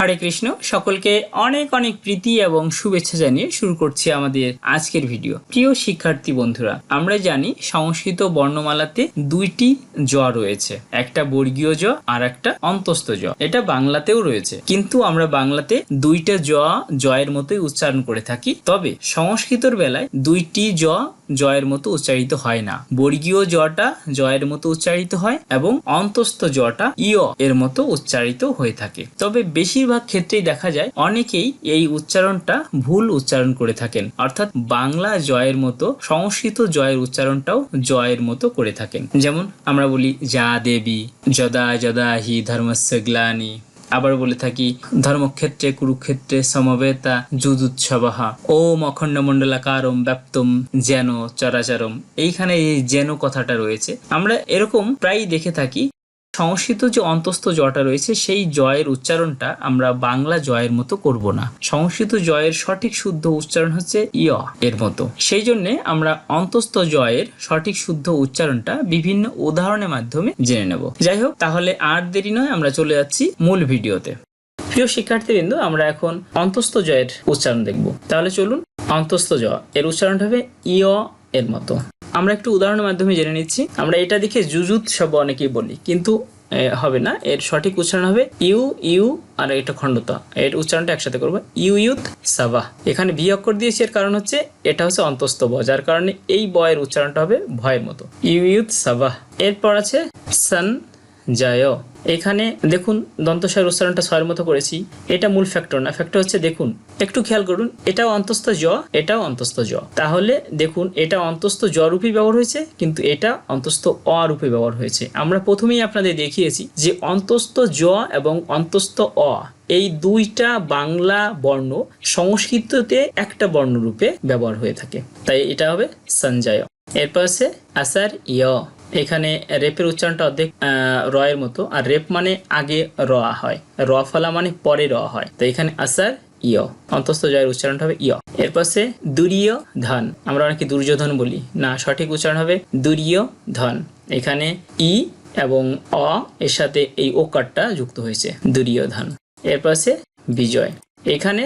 হরে কৃষ্ণ। সকলকে অনেক অনেক প্রীতি এবং শুভেচ্ছা জানিয়ে শুরু করছি আমাদের আজকের ভিডিও। প্রিয় শিক্ষার্থী বন্ধুরা, আমরা জানি সংস্কৃত বর্ণমালাতে দুইটি জ রয়েছে। একটা বর্গীয় জ, আর একটা অন্তস্থ জ। এটা বাংলাতেও রয়েছে। কিন্তু আমরা বাংলাতে দুইটা জ, জয়ের মতোই উচ্চারণ করে থাকি। তবে সংস্কৃতর বেলায় দুইটি জ জয়ের মতো উচ্চারিত হয় না। বর্গীয় জটা জয়ের মতো উচ্চারিত হয় এবং অন্তস্থ জটা ইয় এর মতো উচ্চারিত হয়ে থাকে। তবে বেশিরভাগ ক্ষেত্রেই দেখা যায় অনেকেই এই উচ্চারণটা ভুল উচ্চারণ করে থাকেন। অর্থাৎ বাংলা জয়ের মতো, সংস্কৃত জয়ের উচ্চারণটাও জয়ের মতো করে থাকেন। যেমন আমরা বলি যা দেবী, যদা যদা হি ধর্মস্য গ্লানি। আবার বলে থাকি, ধর্মক্ষেত্রে, কুরুক্ষেত্রে সমবেতা যুদুৎসবাহা। ওম অখণ্ড মণ্ডলাকারম ব্যাপ্তম যেন চরাচরম। এইখানে এই যেন কথাটা রয়েছে। আমরা এরকম প্রায় দেখে থাকি সংস্কৃত যে অন্তস্থ জটা রয়েছে, সেই জয়ের উচ্চারণটা আমরা বাংলা জয়ের মতো করব না। সংস্কৃত জয়ের সঠিক শুদ্ধ উচ্চারণ হচ্ছে ইয় এর মতো। সেই জন্য আমরা অন্তস্থ জয়ের সঠিক শুদ্ধ উচ্চারণটা বিভিন্ন উদাহরণের মাধ্যমে জেনে নেব। যাই হোক, তাহলে আর দেরি নয়, আমরা চলে যাচ্ছি মূল ভিডিওতে। প্রিয় শিক্ষার্থীবৃন্দ, আমরা এখন অন্তস্থ জয়ের উচ্চারণ দেখব। তাহলে চলুন, অন্তস্থ জ এর উচ্চারণটা হবে ইয় এর মতো। আমরা একটু উদাহরণের মাধ্যমে জেনে নিচ্ছি। আমরা এটা দেখে জুজুত শব্দ অনেকেই বলি, কিন্তু হবে না। এর সঠিক উচ্চারণ হবে ইউ ইউ, আর এটা খণ্ডতা। এর উচ্চারণটা একসাথে করব। ইউ ইউথ সাবাহ এখানে বি অক্ষর দিয়েছি, এর কারণ হচ্ছে এটা হচ্ছে অন্তস্থ ব যার কারণে এই বয়ের উচ্চারণটা হবে ভয়ের মতো। ইউ ইউথ সাবাহ এরপর আছে সান জয় এখানে দেখুন দন্তস্বয়ের উচ্চারণটা ছয়ের মতো করেছি। এটা মূল ফ্যাক্টর না। ফ্যাক্টর হচ্ছে দেখুন, একটু খেয়াল করুন, এটাও অন্তস্থ জ এটাও অন্তস্থ জ তাহলে দেখুন, এটা অন্তস্থ জ রূপে ব্যবহার হয়েছে, কিন্তু এটা অন্তস্থ অ রূপে ব্যবহার হয়েছে। আমরা প্রথমেই আপনাদের দেখিয়েছি যে অন্তস্থ জ এবং অন্তস্থ অ, এই দুইটা বাংলা বর্ণ সংস্কৃততে একটা বর্ণরূপে ব্যবহার হয়ে থাকে। তাই এটা হবে সঞ্জয়। এরপর আছে আসার ইয় এখানে রেপের উচ্চারণটা অর্ধেক রয়ের মতো। আর রেপ মানে আগে র হয়। র ফলা মানে পরে র হয়। তো এখানে আসার ইয়, অন্তস্থ জয়ের উচ্চারণটা হবে ইয়। এরপর সে দুরীয় ধন, আমরা অনেকে দুর্যোধন বলি। না, সঠিক উচ্চারণ হবে দুরীয় ধন। এখানে ই এবং অ এর সাথে এই ওকারটা যুক্ত হয়েছে, দুরীয় ধন। এরপর বিজয়। এখানে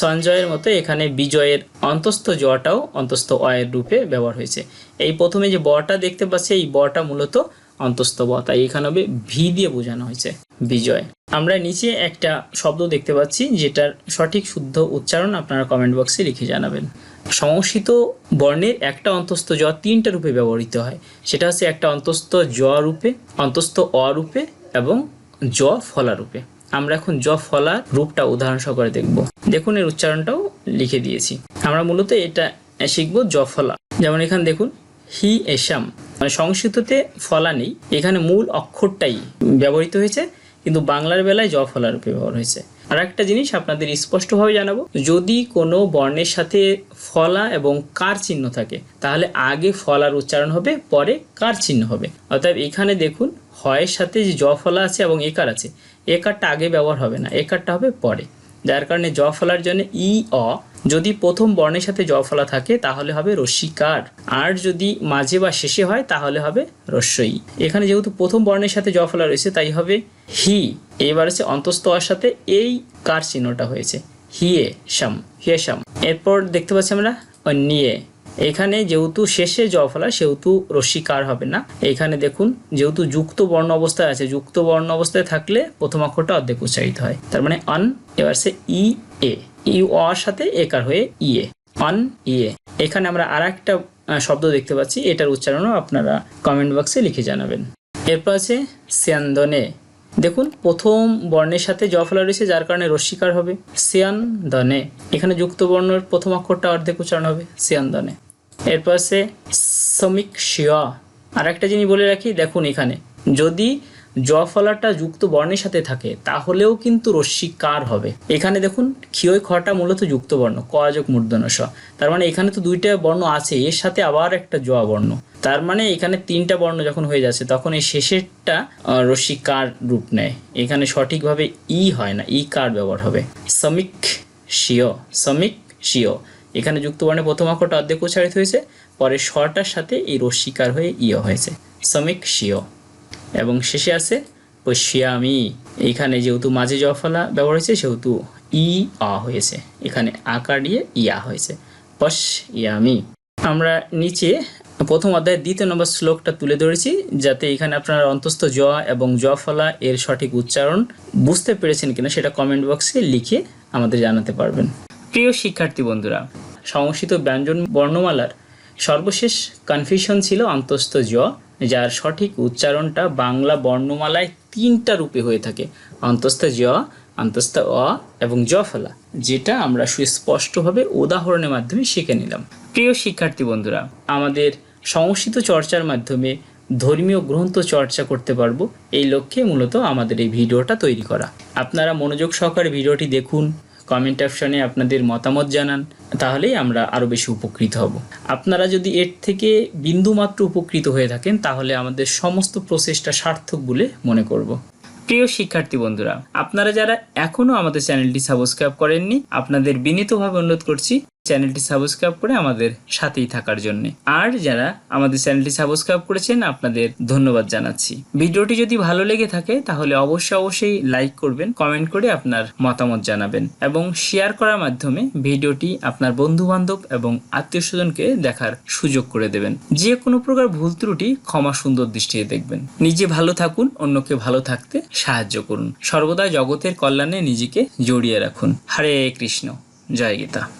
সঞ্জয়ের মতো এখানে বিজয়ের অন্তস্থ জটাও অন্তস্থ অয়ের রূপে ব্যবহার হয়েছে। এই প্রথমে যে বটা দেখতে পাচ্ছি, এই বটা মূলত অন্তস্থ ব, তাই এখানে হবে ভি দিয়ে বোঝানো হয়েছে বিজয়। আমরা নিচে একটা শব্দ দেখতে পাচ্ছি, যেটার সঠিক শুদ্ধ উচ্চারণ আপনারা কমেন্ট বক্সে লিখে জানাবেন। সংস্কৃত বর্ণের একটা অন্তস্থ জ তিনটা রূপে ব্যবহৃত হয়। সেটা হচ্ছে একটা অন্তস্থ জ রূপে, অন্তস্থ অ রূপে এবং জ ফলা রূপে। আমরা এখন জ ফলা রূপটা উদাহরণ সহকারে দেখব। দেখুন, এর উচ্চারণটাও লিখে দিয়েছি। আমরা মূলত এটা শিখব জ ফলা। যেমন এখানে দেখুন, হি এসাম। মানে সংস্কৃততে ফলা নেই। এখানে মূল অক্ষরটাই ব্যবহৃত হয়েছে, কিন্তু বাংলার বেলায় জ ফলা রূপে ব্যবহার হয়েছে। আর একটা জিনিস আপনাদের স্পষ্টভাবে জানাব, যদি কোনো বর্ণের সাথে ফলা এবং কার চিহ্ন থাকে, তাহলে আগে ফলার উচ্চারণ হবে, পরে কার চিহ্ন হবে। অর্থাৎ এখানে দেখুন হয়ের সাথে যে জ ফলা আছে এবং একার আছে, একারটা আগে ব্যবহার হবে না, একারটা হবে পরে। যার কারণে জ ফলার জন্য ই, অ, যদি প্রথম বর্ণের সাথে জ ফলা থাকে, তাহলে হবে রস্যিকার আর যদি মাঝে বা শেষে হয়, তাহলে হবে রস্যই। এখানে যেহেতু প্রথম বর্ণের সাথে জ ফলা রয়েছে, তাই হবে হি। এবার হচ্ছে অন্তস্থ হওয়ার সাথে এই কার চিহ্নটা হয়েছে। হিয়ে শাম হিয়ে শাম। এরপর দেখতে পাচ্ছি আমরা নিয়ে এখানে যেহেতু শেষে জ ফলা সেহেতু রশ্মিকার হবে না? এখানে দেখুন, যেহেতু যুক্ত বর্ণ অবস্থায় আছে, যুক্ত বর্ণ অবস্থায় থাকলে প্রথম অক্ষরটা অর্ধেক উচ্চারিত হয়। তার মানে অন এবার সে ই, এ। ইউ অর সাথে একার হয়ে ইয়ে অন ইয়ে এখানে আমরা আর একটা শব্দ দেখতে পাচ্ছি, এটার উচ্চারণও আপনারা কমেন্ট বক্সে লিখে জানাবেন। এরপর আছে স্যান্দনে। দেখুন, প্রথম বর্ণের সাথে জ ফলা রয়েছে, যার কারণে রশ্মিকার হবে? সিয়ান দনে এখানে যুক্ত বর্ণের প্রথম অক্ষরটা অর্ধেক উচ্চারণ হবে সিয়ান দনে এরপর আছে শ্রমিক শিয়া আর একটা জিনিস বলে রাখি, দেখুন এখানে, যদি জ ফলাটা যুক্ত বর্ণের সাথে থাকে, তাহলেও কিন্তু রস্বীকার হবে। এখানে দেখুন, ক্ষয় খটা মূলত যুক্ত বর্ণ, ক যোগ মূর্ধন্য স। তার মানে এখানে তো দুইটা বর্ণ আছে, এর সাথে আবার একটা জ বর্ণ। তার মানে এখানে তিনটা বর্ণ যখন হয়ে যাচ্ছে, তখন এই শেষেরটা রস্বীকার রূপ নেয়। এখানে সঠিকভাবে ই হয় না, ই কার ব্যবহার হবে। শ্রমিক শিয় শ্রমিক শিয় এখানে যুক্ত বর্ণে প্রথম অক্ষরটা অর্ধেক উচ্চারিত হয়েছে, পরে স্বরটার সাথে এই রস্বীকার হয়ে ইয় হয়েছে। শ্রমিক শিয় এবং শেষে আছে পশ্যামি এখানে যেহেতু মাঝে জফলা ব্যবহার হয়েছে, সেহেতু ই, আ হয়েছে। এখানে আকার দিয়ে ইয়া হয়েছে। পশ ইয়ামি আমরা নিচে প্রথম অধ্যায়ের দ্বিতীয় নম্বর শ্লোকটা তুলে ধরেছি, যাতে এখানে আপনারা অন্তস্থ জ এবং জ ফলা এর সঠিক উচ্চারণ বুঝতে পেরেছেন কিনা সেটা কমেন্ট বক্সে লিখে আমাদের জানাতে পারবেন। প্রিয় শিক্ষার্থী বন্ধুরা সংস্কৃত ব্যঞ্জন বর্ণমালার সর্বশেষ কনফিউশন ছিল অন্তস্থ জ, যার সঠিক উচ্চারণটা বাংলা বর্ণমালায় তিনটা রূপে হয়ে থাকে। অন্তস্থ জ, অন্তস্থ অ এবং জ ফলা, যেটা আমরা সুস্পষ্টভাবে উদাহরণের মাধ্যমে শিখে নিলাম। প্রিয় শিক্ষার্থী বন্ধুরা, আমাদের সংস্কৃত চর্চার মাধ্যমে ধর্মীয় গ্রন্থ চর্চা করতে পারব, এই লক্ষ্যে মূলত আমাদের এই ভিডিওটা তৈরি করা। আপনারা মনোযোগ সহকারে ভিডিওটি দেখুন কমেন্ট অপশনে আপনাদের মতামত জানান, তাহলেই আমরা আরও বেশি উপকৃত হব। আপনারা যদি এর থেকে বিন্দুমাত্র উপকৃত হয়ে থাকেন, তাহলে আমাদের সমস্ত প্রচেষ্টা সার্থক বলে মনে করব। প্রিয় শিক্ষার্থী বন্ধুরা, আপনারা যারা এখনও আমাদের চ্যানেলটি সাবস্ক্রাইব করেননি, আপনাদের বিনীতভাবে অনুরোধ করছি চ্যানেলটি সাবস্ক্রাইব করে আমাদের সাথেই থাকার জন্য। আর যারা আমাদের চ্যানেলটি সাবস্ক্রাইব করেছেন, আপনাদের ধন্যবাদ জানাচ্ছি। ভিডিওটি যদি ভালো লেগে থাকে, তাহলে অবশ্যই অবশ্যই লাইক করবেন, কমেন্ট করে আপনার মতামত জানাবেন এবং শেয়ার করার মাধ্যমে ভিডিওটি আপনার বন্ধু বান্ধব এবং আত্মীয় স্বজনকে দেখার সুযোগ করে দেবেন। যে কোনো প্রকার ভুল ত্রুটি ক্ষমা সুন্দর দৃষ্টিতে দেখবেন। নিজে ভালো থাকুন, অন্যকে ভালো থাকতে সাহায্য করুন। সর্বদা জগতের কল্যাণে নিজেকে জড়িয়ে রাখুন। হরে কৃষ্ণ। জয় গীতা।